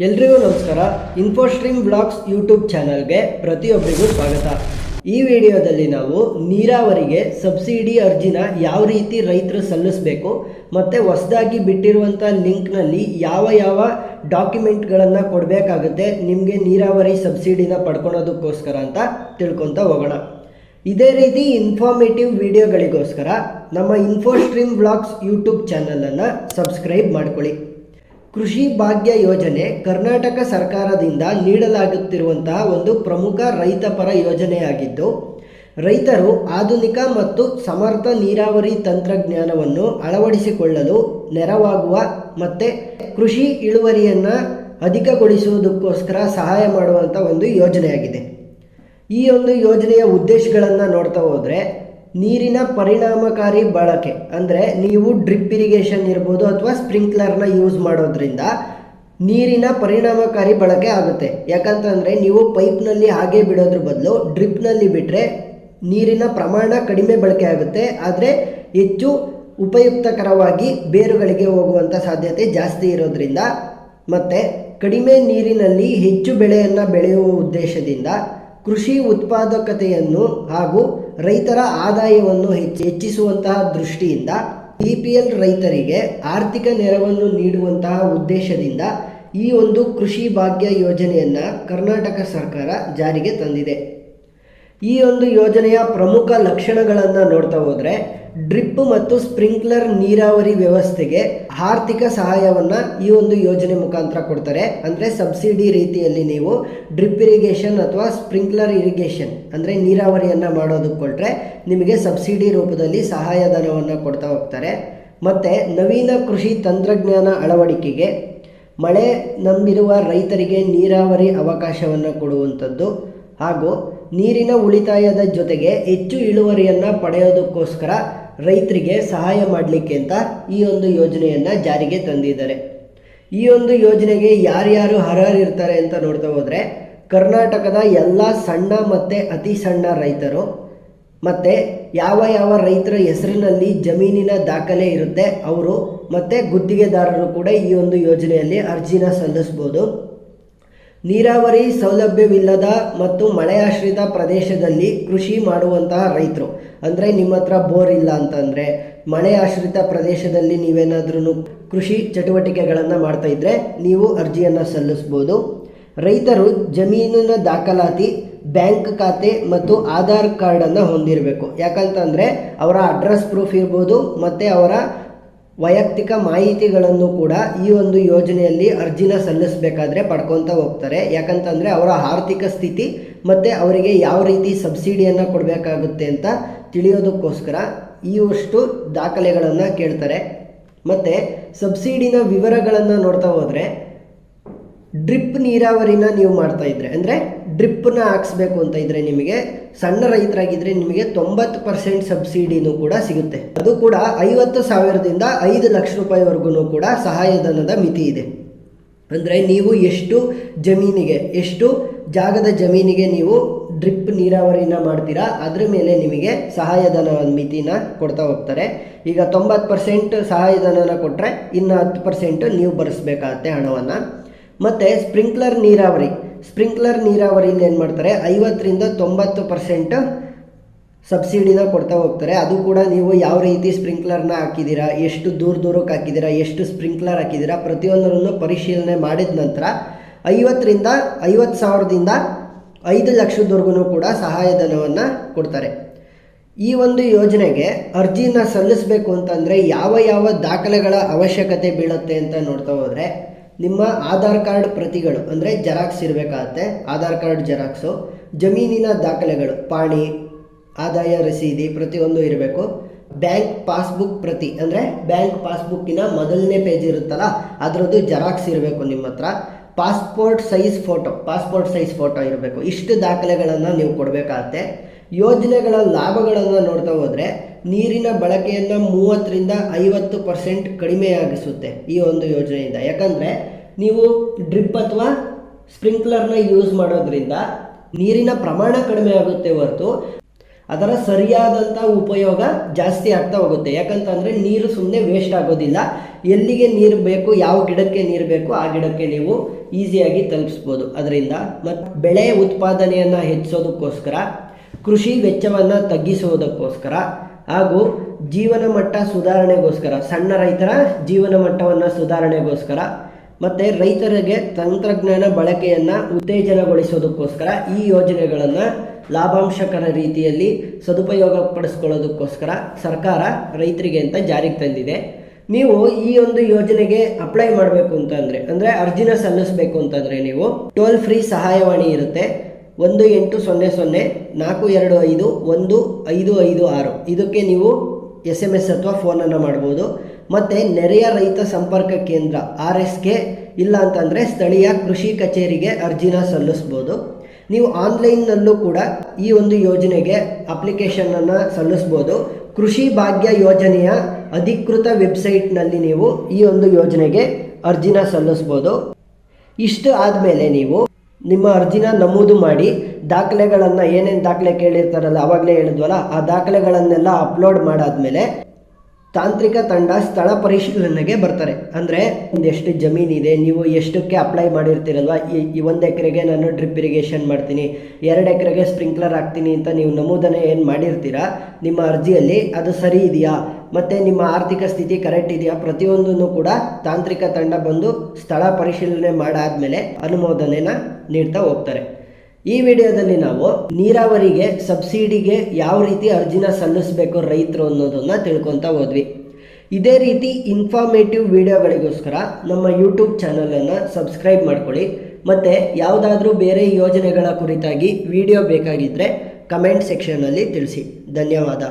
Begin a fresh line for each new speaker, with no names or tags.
ಎಲ್ರಿಗೂ ನಮಸ್ಕಾರ. ಇನ್ಫೋಸ್ಟ್ರೀಮ್ blogs YouTube ಚಾನಲ್ಗೆ ಪ್ರತಿಯೊಬ್ಬರಿಗೂ ಸ್ವಾಗತ. ಈ ವಿಡಿಯೋದಲ್ಲಿ ನಾವು ನೀರಾವರಿಗೆ ಸಬ್ಸಿಡಿ ಅರ್ಜಿನ ಯಾವ ರೀತಿ ರೈತರು ಸಲ್ಲಿಸಬೇಕು ಮತ್ತು ಹೊಸದಾಗಿ ಬಿಟ್ಟಿರುವಂಥ ಲಿಂಕ್ನಲ್ಲಿ ಯಾವ ಯಾವ ಡಾಕ್ಯುಮೆಂಟ್ಗಳನ್ನು ಕೊಡಬೇಕಾಗುತ್ತೆ, ನಿಮಗೆ ನೀರಾವರಿ ಸಬ್ಸಿಡಿನ ಪಡ್ಕೊಳೋದಕ್ಕೋಸ್ಕರ ಅಂತ ತಿಳ್ಕೊತಾ ಹೋಗೋಣ. ಇದೇ ರೀತಿ ಇನ್ಫಾರ್ಮೇಟಿವ್ ವಿಡಿಯೋಗಳಿಗೋಸ್ಕರ ನಮ್ಮ ಇನ್ಫೋಸ್ಟ್ರೀಮ್ ಬ್ಲಾಗ್ಸ್ ಯೂಟ್ಯೂಬ್ ಚಾನಲನ್ನು ಸಬ್ಸ್ಕ್ರೈಬ್ ಮಾಡ್ಕೊಳ್ಳಿ. ಕೃಷಿ ಭಾಗ್ಯ ಯೋಜನೆ ಕರ್ನಾಟಕ ಸರ್ಕಾರದಿಂದ ನೀಡಲಾಗುತ್ತಿರುವಂತಹ ಒಂದು ಪ್ರಮುಖ ರೈತಪರ ಯೋಜನೆಯಾಗಿದ್ದು, ರೈತರು ಆಧುನಿಕ ಮತ್ತು ಸಮರ್ಥ ನೀರಾವರಿ ತಂತ್ರಜ್ಞಾನವನ್ನು ಅಳವಡಿಸಿಕೊಳ್ಳಲು ನೆರವಾಗುವ ಮತ್ತು ಕೃಷಿ ಇಳುವರಿಯನ್ನು ಅಧಿಕಗೊಳಿಸುವುದಕ್ಕೋಸ್ಕರ ಸಹಾಯ ಮಾಡುವಂಥ ಒಂದು ಯೋಜನೆಯಾಗಿದೆ. ಈ ಒಂದು ಯೋಜನೆಯ ಉದ್ದೇಶಗಳನ್ನು ನೋಡ್ತಾ ಹೋದರೆ ನೀರಿನ ಪರಿಣಾಮಕಾರಿ ಬಳಕೆ, ಅಂದರೆ ನೀವು ಡ್ರಿಪ್ ಇರಿಗೇಷನ್ ಇರ್ಬೋದು ಅಥವಾ ಸ್ಪ್ರಿಂಕ್ಲರ್ನ ಯೂಸ್ ಮಾಡೋದ್ರಿಂದ ನೀರಿನ ಪರಿಣಾಮಕಾರಿ ಬಳಕೆ ಆಗುತ್ತೆ. ಯಾಕಂತಂದರೆ ನೀವು ಪೈಪ್ನಲ್ಲಿ ಹಾಗೆ ಬಿಡೋದ್ರ ಬದಲು ಡ್ರಿಪ್ನಲ್ಲಿ ಬಿಟ್ಟರೆ ನೀರಿನ ಪ್ರಮಾಣ ಕಡಿಮೆ ಬಳಕೆ ಆಗುತ್ತೆ. ಆದರೆ ಹೆಚ್ಚು ಉಪಯುಕ್ತಕರವಾಗಿ ಬೇರುಗಳಿಗೆ ಹೋಗುವಂಥ ಸಾಧ್ಯತೆ ಜಾಸ್ತಿ ಇರೋದ್ರಿಂದ ಮತ್ತು ಕಡಿಮೆ ನೀರಿನಲ್ಲಿ ಹೆಚ್ಚು ಬೆಳೆಯನ್ನು ಬೆಳೆಯುವ ಉದ್ದೇಶದಿಂದ ಕೃಷಿ ಉತ್ಪಾದಕತೆಯನ್ನು ಹಾಗೂ ರೈತರ ಆದಾಯವನ್ನು ಹೆಚ್ಚು ಹೆಚ್ಚಿಸುವಂತಹ ದೃಷ್ಟಿಯಿಂದ ಬಿ ರೈತರಿಗೆ ಆರ್ಥಿಕ ನೆರವನ್ನು ನೀಡುವಂತಹ ಉದ್ದೇಶದಿಂದ ಈ ಒಂದು ಕೃಷಿ ಭಾಗ್ಯ ಯೋಜನೆಯನ್ನು ಕರ್ನಾಟಕ ಸರ್ಕಾರ ಜಾರಿಗೆ ತಂದಿದೆ. ಈ ಒಂದು ಯೋಜನೆಯ ಪ್ರಮುಖ ಲಕ್ಷಣಗಳನ್ನು ನೋಡ್ತಾ ಹೋದರೆ ಡ್ರಿಪ್ ಮತ್ತು ಸ್ಪ್ರಿಂಕ್ಲರ್ ನೀರಾವರಿ ವ್ಯವಸ್ಥೆಗೆ ಆರ್ಥಿಕ ಸಹಾಯವನ್ನು ಈ ಒಂದು ಯೋಜನೆ ಮುಖಾಂತರ ಕೊಡ್ತಾರೆ. ಅಂದರೆ ಸಬ್ಸಿಡಿ ರೀತಿಯಲ್ಲಿ ನೀವು ಡ್ರಿಪ್ ಇರಿಗೇಷನ್ ಅಥವಾ ಸ್ಪ್ರಿಂಕ್ಲರ್ ಇರಿಗೇಷನ್, ಅಂದರೆ ನೀರಾವರಿಯನ್ನು ಕೊಟ್ಟರೆ ನಿಮಗೆ ಸಬ್ಸಿಡಿ ರೂಪದಲ್ಲಿ ಸಹಾಯಧನವನ್ನು ಕೊಡ್ತಾ ಹೋಗ್ತಾರೆ. ಮತ್ತು ನವೀನ ಕೃಷಿ ತಂತ್ರಜ್ಞಾನ ಅಳವಡಿಕೆಗೆ ಮಳೆ ನಂಬಿರುವ ರೈತರಿಗೆ ನೀರಾವರಿ ಅವಕಾಶವನ್ನು ಕೊಡುವಂಥದ್ದು. ಹಾಗೂ ನೀರಿನ ಉಳಿತಾಯದ ಜೊತೆಗೆ ಹೆಚ್ಚು ಇಳುವರಿಯನ್ನು ಪಡೆಯೋದಕ್ಕೋಸ್ಕರ ರೈತರಿಗೆ ಸಹಾಯ ಮಾಡಲಿಕ್ಕೆ ಅಂತ ಈ ಒಂದು ಯೋಜನೆಯನ್ನು ಜಾರಿಗೆ ತಂದಿದ್ದಾರೆ. ಈ ಒಂದು ಯೋಜನೆಗೆ ಯಾರ್ಯಾರು ಅರ್ಹರಿರ್ತಾರೆ ಅಂತ ನೋಡ್ತಾ ಹೋದರೆ, ಕರ್ನಾಟಕದ ಎಲ್ಲ ಸಣ್ಣ ಮತ್ತು ಅತಿ ಸಣ್ಣ ರೈತರು, ಮತ್ತು ಯಾವ ಯಾವ ರೈತರ ಹೆಸರಿನಲ್ಲಿ ಜಮೀನಿನ ದಾಖಲೆ ಇರುತ್ತೆ, ಅವರು ಮತ್ತು ಗುತ್ತಿಗೆದಾರರು ಕೂಡ ಈ ಒಂದು ಯೋಜನೆಯಲ್ಲಿ ಅರ್ಜಿನ ಸಲ್ಲಿಸ್ಬೋದು. ನೀರಾವರಿ ಸೌಲಭ್ಯವಿಲ್ಲದ ಮತ್ತು ಮಳೆಯಾಶ್ರಿತ ಪ್ರದೇಶದಲ್ಲಿ ಕೃಷಿ ಮಾಡುವಂತಹ ರೈತರು. ಅಂದರೆ ನಿಮ್ಮ ಹತ್ರ ಬೋರ್ ಇಲ್ಲ ಅಂತಂದರೆ ಮಳೆ ಆಶ್ರಿತ ಪ್ರದೇಶದಲ್ಲಿ ನೀವೇನಾದ್ರೂ ಕೃಷಿ ಚಟುವಟಿಕೆಗಳನ್ನು ಮಾಡ್ತಾ ಇದ್ದರೆ ನೀವು ಅರ್ಜಿಯನ್ನು ಸಲ್ಲಿಸ್ಬೋದು. ರೈತರು ಜಮೀನಿನ ದಾಖಲಾತಿ, ಬ್ಯಾಂಕ್ ಖಾತೆ ಮತ್ತು ಆಧಾರ್ ಕಾರ್ಡನ್ನು ಹೊಂದಿರಬೇಕು. ಯಾಕಂತಂದರೆ ಅವರ ಅಡ್ರೆಸ್ ಪ್ರೂಫ್ ಇರ್ಬೋದು, ಮತ್ತು ಅವರ ವೈಯಕ್ತಿಕ ಮಾಹಿತಿಗಳನ್ನು ಕೂಡ ಈ ಒಂದು ಯೋಜನೆಯಲ್ಲಿ ಅರ್ಜಿನ ಸಲ್ಲಿಸಬೇಕಾದ್ರೆ ಪಡ್ಕೊತ ಹೋಗ್ತಾರೆ. ಯಾಕಂತಂದರೆ ಅವರ ಆರ್ಥಿಕ ಸ್ಥಿತಿ ಮತ್ತು ಅವರಿಗೆ ಯಾವ ರೀತಿ ಸಬ್ಸಿಡಿಯನ್ನು ಕೊಡಬೇಕಾಗುತ್ತೆ ಅಂತ ತಿಳಿಯೋದಕ್ಕೋಸ್ಕರ ಈ ಅಷ್ಟು ದಾಖಲೆಗಳನ್ನು ಕೇಳ್ತಾರೆ. ಮತ್ತು ಸಬ್ಸಿಡಿನ ವಿವರಗಳನ್ನು ನೋಡ್ತಾ ಹೋದರೆ ಡ್ರಿಪ್ ನೀರಾವರಿನ ನೀವು ಮಾಡ್ತಾ ಇದ್ರೆ, ಅಂದರೆ ಡ್ರಿಪ್ಪನ್ನ ಹಾಕ್ಸ್ಬೇಕು ಅಂತ ಇದ್ರೆ ನಿಮಗೆ, ಸಣ್ಣ ರೈತರಾಗಿದ್ರೆ ನಿಮಗೆ ತೊಂಬತ್ತು ಪರ್ಸೆಂಟ್ ಸಬ್ಸಿಡಿನೂ ಕೂಡ ಸಿಗುತ್ತೆ. ಅದು ಕೂಡ ಐವತ್ತು ಸಾವಿರದಿಂದ ಐದು ಲಕ್ಷ ರೂಪಾಯಿವರೆಗೂ ಕೂಡ ಸಹಾಯಧನದ ಮಿತಿ ಇದೆ. ಅಂದರೆ ನೀವು ಎಷ್ಟು ಜಮೀನಿಗೆ, ಎಷ್ಟು ಜಾಗದ ಜಮೀನಿಗೆ ನೀವು ಡ್ರಿಪ್ ನೀರಾವರಿನ ಮಾಡ್ತೀರಾ, ಅದ್ರ ಮೇಲೆ ನಿಮಗೆ ಸಹಾಯಧನ ಮಿತಿನ ಕೊಡ್ತಾ ಹೋಗ್ತಾರೆ. ಈಗ ತೊಂಬತ್ತು ಪರ್ಸೆಂಟ್ ಸಹಾಯಧನನ ಕೊಟ್ಟರೆ ಇನ್ನು ಹತ್ತು ಪರ್ಸೆಂಟ್ ನೀವು ಭರಿಸ್ಬೇಕಾಗತ್ತೆ ಹಣವನ್ನು. ಮತ್ತು ಸ್ಪ್ರಿಂಕ್ಲರ್ ನೀರಾವರಿ. ಸ್ಪ್ರಿಂಕ್ಲರ್ ನೀರಾವರಿಯಿಂದ ಏನು ಮಾಡ್ತಾರೆ? ಐವತ್ತರಿಂದ ತೊಂಬತ್ತು ಪರ್ಸೆಂಟ್ ಸಬ್ಸಿಡಿನ ಕೊಡ್ತಾ ಹೋಗ್ತಾರೆ. ಅದು ಕೂಡ ನೀವು ಯಾವ ರೀತಿ ಸ್ಪ್ರಿಂಕ್ಲರ್ನ ಹಾಕಿದ್ದೀರಾ? ಎಷ್ಟು ದೂರ ದೂರಕ್ಕೆ ಹಾಕಿದ್ದೀರಾ? ಎಷ್ಟು ಸ್ಪ್ರಿಂಕ್ಲರ್ ಹಾಕಿದ್ದೀರಾ? ಪ್ರತಿಯೊಂದರನ್ನು ಪರಿಶೀಲನೆ ಮಾಡಿದ ನಂತರ ಐವತ್ತರಿಂದ ಐವತ್ತು ಸಾವಿರದಿಂದ ಐದು ಲಕ್ಷದವರೆಗೂ ಕೂಡ ಸಹಾಯಧನವನ್ನು ಕೊಡ್ತಾರೆ. ಈ ಒಂದು ಯೋಜನೆಗೆ ಅರ್ಜಿನ ಸಲ್ಲಿಸಬೇಕು ಅಂತಂದರೆ ಯಾವ ಯಾವ ದಾಖಲೆಗಳ ಅವಶ್ಯಕತೆ ಬೀಳುತ್ತೆ ಅಂತ ನೋಡ್ತಾ ಹೋದರೆ ನಿಮ್ಮ ಆಧಾರ್ ಕಾರ್ಡ್ ಪ್ರತಿಗಳು, ಅಂದರೆ ಜೆರಾಕ್ಸ್ ಇರಬೇಕಾಗತ್ತೆ, ಆಧಾರ್ ಕಾರ್ಡ್ ಜೆರಾಕ್ಸು, ಜಮೀನಿನ ದಾಖಲೆಗಳು, ಪಾಣಿ, ಆದಾಯ ರಸೀದಿ ಪ್ರತಿಯೊಂದು ಇರಬೇಕು. ಬ್ಯಾಂಕ್ ಪಾಸ್ಬುಕ್ ಪ್ರತಿ, ಅಂದರೆ ಬ್ಯಾಂಕ್ ಪಾಸ್ಬುಕ್ಕಿನ ಮೊದಲನೇ ಪೇಜ್ ಇರುತ್ತಲ್ಲ, ಅದರದ್ದು ಜೆರಾಕ್ಸ್ ಇರಬೇಕು ನಿಮ್ಮ ಹತ್ರ. Passport size photo, passport size photo ಇರಬೇಕು. ಇಷ್ಟು ದಾಖಲೆಗಳನ್ನು ನೀವು ಕೊಡಬೇಕಾಗತ್ತೆ. ಯೋಜನೆಗಳ ಲಾಭಗಳನ್ನು ನೋಡ್ತಾ ಹೋದರೆ, ನೀರಿನ ಬಳಕೆಯನ್ನು ಮೂವತ್ತರಿಂದ ಐವತ್ತು ಪರ್ಸೆಂಟ್ ಕಡಿಮೆಯಾಗಿಸುತ್ತೆ ಈ ಒಂದು ಯೋಜನೆಯಿಂದ. ಯಾಕಂದರೆ ನೀವು ಡ್ರಿಪ್ ಅಥವಾ ಸ್ಪ್ರಿಂಕ್ಲರ್ನ ಯೂಸ್ ಮಾಡೋದ್ರಿಂದ ನೀರಿನ ಪ್ರಮಾಣ ಕಡಿಮೆ ಆಗುತ್ತೆ ಹೊರತು ಅದರ ಸರಿಯಾದಂಥ ಉಪಯೋಗ ಜಾಸ್ತಿ ಆಗ್ತಾ ಹೋಗುತ್ತೆ. ಯಾಕಂತಂದರೆ ನೀರು ಸುಮ್ಮನೆ ವೇಸ್ಟ್ ಆಗೋದಿಲ್ಲ. ಎಲ್ಲಿಗೆ ನೀರು ಬೇಕು, ಯಾವ ಗಿಡಕ್ಕೆ ನೀರು ಬೇಕು, ಆ ಗಿಡಕ್ಕೆ ನೀವು ಈಸಿಯಾಗಿ ತಲುಪಿಸ್ಬೋದು. ಅದರಿಂದ ಮತ್ತು ಬೆಳೆ ಉತ್ಪಾದನೆಯನ್ನು ಹೆಚ್ಚಿಸೋದಕ್ಕೋಸ್ಕರ ಕೃಷಿ ವೆಚ್ಚವನ್ನು ತಗ್ಗಿಸುವುದಕ್ಕೋಸ್ಕರ ಹಾಗೂ ಜೀವನ ಮಟ್ಟ ಸುಧಾರಣೆಗೋಸ್ಕರ, ಸಣ್ಣ ರೈತರ ಜೀವನ ಮಟ್ಟವನ್ನು ಸುಧಾರಣೆಗೋಸ್ಕರ ಮತ್ತು ರೈತರಿಗೆ ತಂತ್ರಜ್ಞಾನ ಬಳಕೆಯನ್ನು ಉತ್ತೇಜನಗೊಳಿಸೋದಕ್ಕೋಸ್ಕರ ಈ ಯೋಜನೆಗಳನ್ನು ಲಾಭಾಂಶಕರ ರೀತಿಯಲ್ಲಿ ಸದುಪಯೋಗ ಪಡಿಸ್ಕೊಳ್ಳೋದಕ್ಕೋಸ್ಕರ ಸರ್ಕಾರ ರೈತರಿಗೆ ಅಂತ ಜಾರಿಗೆ ತಂದಿದೆ. ನೀವು ಈ ಒಂದು ಯೋಜನೆಗೆ ಅಪ್ಲೈ ಮಾಡಬೇಕು ಅಂತಂದರೆ ಅಂದರೆ ಅರ್ಜಿನ ಸಲ್ಲಿಸಬೇಕು ಅಂತಂದರೆ ನೀವು ಟೋಲ್ ಫ್ರೀ ಸಹಾಯವಾಣಿ ಇರುತ್ತೆ. ಒಂದು ಎಂಟು ಸೊನ್ನೆ ಸೊನ್ನೆ ನಾಲ್ಕು ಎರಡು ಐದು ಒಂದು ಐದು ಐದು ಆರು. ಇದಕ್ಕೆ ನೀವು ಎಸ್ ಎಂ ಎಸ್ ಅಥವಾ ಫೋನನ್ನು ಮಾಡ್ಬೋದು. ಮತ್ತು ನೆರೆಯ ರೈತ ಸಂಪರ್ಕ ಕೇಂದ್ರ ಆರ್ ಎಸ್ ಕೆ ಇಲ್ಲ ಅಂತಂದರೆ ಸ್ಥಳೀಯ ಕೃಷಿ ಕಚೇರಿಗೆ ಅರ್ಜಿನ ಸಲ್ಲಿಸ್ಬೋದು. ನೀವು ಆನ್ಲೈನ್ನಲ್ಲೂ ಕೂಡ ಈ ಒಂದು ಯೋಜನೆಗೆ ಅಪ್ಲಿಕೇಶನನ್ನು ಸಲ್ಲಿಸ್ಬೋದು. ಕೃಷಿ ಭಾಗ್ಯ ಯೋಜನೆಯ ಅಧಿಕೃತ ವೆಬ್ಸೈಟ್ನಲ್ಲಿ ನೀವು ಈ ಒಂದು ಯೋಜನೆಗೆ ಅರ್ಜಿನ ಸಲ್ಲಿಸ್ಬೋದು. ಇಷ್ಟು ಆದಮೇಲೆ ನೀವು ನಿಮ್ಮ ಅರ್ಜಿನ ನಮೂದು ಮಾಡಿ, ದಾಖಲೆಗಳನ್ನು ಏನೇನು ದಾಖಲೆ ಕೇಳಿರ್ತಾರಲ್ಲ ಆವಾಗಲೇ ಹೇಳಿದ್ವಲ್ಲ, ಆ ದಾಖಲೆಗಳನ್ನೆಲ್ಲ ಅಪ್ಲೋಡ್ ಮಾಡಾದ್ಮೇಲೆ ತಾಂತ್ರಿಕ ತಂಡ ಸ್ಥಳ ಪರಿಶೀಲನೆಗೆ ಬರ್ತಾರೆ. ಅಂದರೆ ಎಷ್ಟು ಜಮೀನಿದೆ ನೀವು ಎಷ್ಟಕ್ಕೆ ಅಪ್ಲೈ ಮಾಡಿರ್ತೀರಲ್ವ? ಈ ಈ ಒಂದು ಎಕರೆಗೆ ನಾನು ಡ್ರಿಪ್ ಇರಿಗೇಷನ್ ಮಾಡ್ತೀನಿ, ಎರಡು ಎಕರೆಗೆ ಸ್ಪ್ರಿಂಕ್ಲರ್ ಹಾಕ್ತೀನಿ ಅಂತ ನೀವು ನಮೂದನೆ ಏನು ಮಾಡಿರ್ತೀರಾ? ನಿಮ್ಮ ಅರ್ಜಿಯಲ್ಲಿ ಅದು ಸರಿ ಇದೆಯಾ? ಮತ್ತು ನಿಮ್ಮ ಆರ್ಥಿಕ ಸ್ಥಿತಿ ಕರೆಕ್ಟ್ ಇದೆಯಾ? ಪ್ರತಿಯೊಂದನ್ನು ಕೂಡ ತಾಂತ್ರಿಕ ತಂಡ ಬಂದು ಸ್ಥಳ ಪರಿಶೀಲನೆ ಮಾಡಾದಮೇಲೆ ಅನುಮೋದನೆನ ನೀಡ್ತಾ ಹೋಗ್ತಾರೆ. ಈ ವಿಡಿಯೋದಲ್ಲಿ ನಾವು ನೀರಾವರಿಗೆ ಸಬ್ಸಿಡಿಗೆ ಯಾವ ರೀತಿ ಅರ್ಜಿನ ಸಲ್ಲಿಸಬೇಕು ರೈತರು ಅನ್ನೋದನ್ನು ತಿಳ್ಕೊತಾ ಹೋದ್ವಿ. ಇದೇ ರೀತಿ ಇನ್ಫಾರ್ಮೇಟಿವ್ ವಿಡಿಯೋಗಳಿಗೋಸ್ಕರ ನಮ್ಮ ಯೂಟ್ಯೂಬ್ ಚಾನಲನ್ನು ಸಬ್ಸ್ಕ್ರೈಬ್ ಮಾಡ್ಕೊಳ್ಳಿ. ಮತ್ತು ಯಾವುದಾದ್ರೂ ಬೇರೆ ಯೋಜನೆಗಳ ಕುರಿತಾಗಿ ವಿಡಿಯೋ ಬೇಕಾಗಿದ್ದರೆ ಕಮೆಂಟ್ ಸೆಕ್ಷನಲ್ಲಿ ತಿಳಿಸಿ. ಧನ್ಯವಾದ.